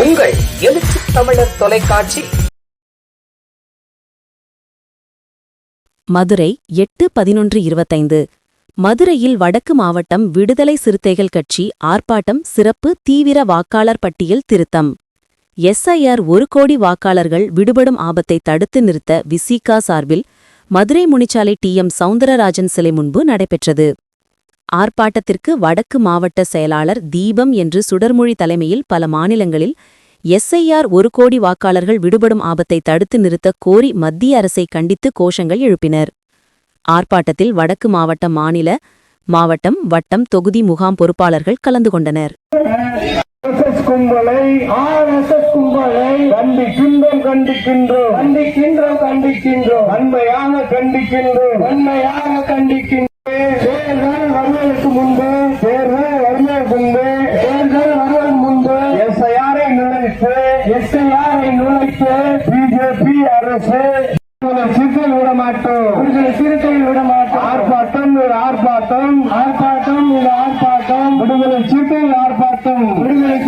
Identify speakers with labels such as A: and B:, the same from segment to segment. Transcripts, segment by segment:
A: உங்கள் எழுச்சி தமிழர் தொலைக்காட்சி.
B: மதுரை எட்டு பதினொன்று இருபத்தைந்து. மதுரையில் வடக்கு மாவட்டம் விடுதலை சிறுத்தைகள் கட்சி ஆர்ப்பாட்டம் சிறப்பு தீவிர வாக்காளர் பட்டியல் திருத்தம். எஸ்ஐஆர் ஒரு கோடி வாக்காளர்கள் விடுபடும் ஆபத்தை தடுத்து நிறுத்த விசிகா சார்பில் மதுரை முனிச்சாலை டி எம் சவுந்தரராஜன் சிலை முன்பு நடைபெற்றது. ஆர்ப்பாட்டத்திற்கு வடக்கு மாவட்ட செயலாளர் தீபம் என்று சுடர்மொழி தலைமையில் பல மாநிலங்களில் எஸ்ஐஆர் ஒரு கோடி வாக்காளர்கள் விடுபடும் ஆபத்தை தடுத்து நிறுத்த கோரி மத்திய அரசை கண்டித்து கோஷங்கள் எழுப்பினர். ஆர்ப்பாட்டத்தில் வடக்கு மாவட்ட மாநில மாவட்டம் வட்டம் தொகுதி முகாம் பொறுப்பாளர்கள் கலந்து கொண்டனர்.
C: கண்டிக்கின்றோம் கண்டிக்கின்றோம். கண்டிக்கின்றோம் கண்டிக்கின்றோம் வன்மையாக கண்டிக்கின்றோம் வன்மையாக கண்டிக்கின்றோம் தேர்தல் வருவதற்கு முன்பு தேர்தல் வருவதற்கு முன்பு தேர்தல் வருவதற்கு முன்பு எஸ்ஐஆரை நுழைத்து எஸ்ஐஆரை நுழைத்து பிஜேபி அரசு விடுதலை சிறுத்தைகள் விட மாட்டோம் விடுதலை சிறுத்தைகள் விட மாட்டோம் ஆர்ப்பாட்டம் ஒரு ஆர்ப்பாட்டம். ஆர்ப்பாட்டம் ஒரு ஆர்ப்பாட்டம். விடுதலை சிறுத்தைகள் ஆர்ப்பாட்டம். விடுதலை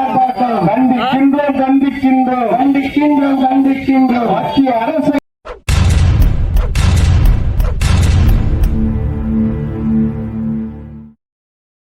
C: ஆர்ப்பாட்டம். கண்டிக்கின்றோம் கண்டிக்கின்றோம். கண்டிக்கின்றோம் கண்டிக்கின்றோம். மத்திய அரசு